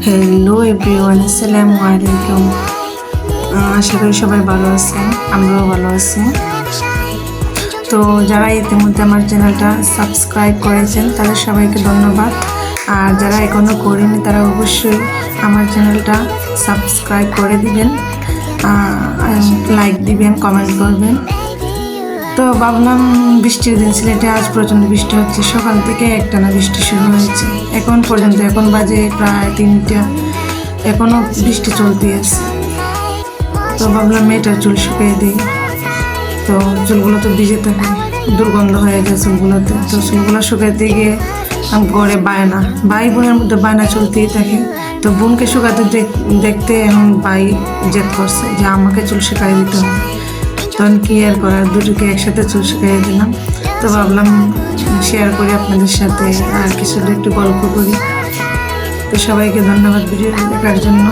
Hello everyone আসসালামু আলাইকুম আশা করি সবাই ভালো আছেন, আমরাও ভালো আছি। তো যারা ইতিমধ্যে আমার চ্যানেলটা সাবস্ক্রাইব করেছেন, তাদের সবাইকে ধন্যবাদ। আর যারা এখনও করেনি, তারা অবশ্যই আমার চ্যানেলটা সাবস্ক্রাইব করে দিবেন লাইক দিবেন, কমেন্ট করবেন। তো ভাবলাম বৃষ্টির দিন, সিলেটে আজ প্রচণ্ড বৃষ্টি হচ্ছে, সকাল থেকে একটানা বৃষ্টি শুরু হয়েছে। এখন পর্যন্ত, এখন বাজে প্রায় তিনটা। এখনও বৃষ্টি চলতে আছে। তো ভাবলাম মেয়েটার চুল শুকিয়ে দিই। তো চুলগুলো তো ভিজে থাকে দুর্গন্ধ হয়ে যায় চুলগুলোতে। তো চুলগুলো শুকাতে গিয়ে গড়ে বায়না, ভাই বোনের মধ্যে বায়না চলতেই থাকে। তো বোনকে শুকাতে দেখ- দেখতে এখন ভাই জেদ করছে যে আমাকে চুল শুকাই দিতে হবে। তখন কি আর করার, দুটোকে একসাথে চুল শুকিয়ে দিলাম। তো ভাবলাম শেয়ার করি আপনাদের সাথে আর কিছুটা একটু গল্প করি। তো সবাইকে ধন্যবাদ ভিডিও দেখার জন্য।